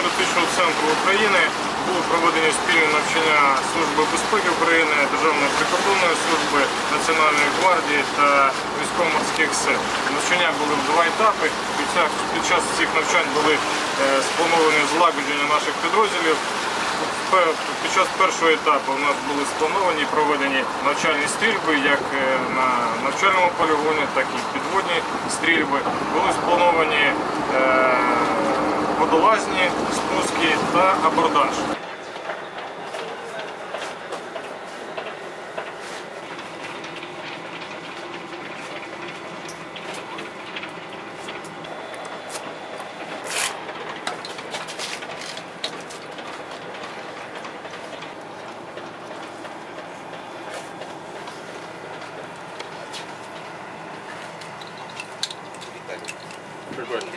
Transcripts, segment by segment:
навчально-теоретичного центру України були проведені спільні навчання Служби безпеки України, Державної прикордонної служби, Національної гвардії та військово-морських сил. Навчання були в два етапи. Під час, цих навчань були е, сплановані злагодження наших підрозділів. Під час першого етапу у нас були сплановані і проведені навчальні стрільби як е, на навчальному полігоні, так і підводні стрільби. Були сплановані лазні, спуски та абордаж. Прикольно.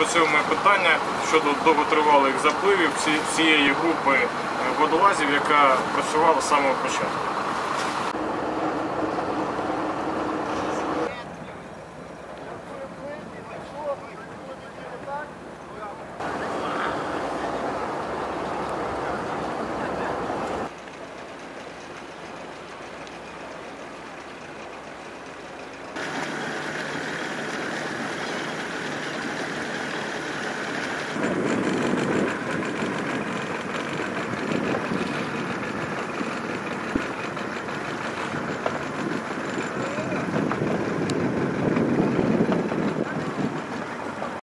Відпрацьовуємо питання щодо довготривалих запливів ці- цієї групи е, водолазів, яка працювала з самого початку.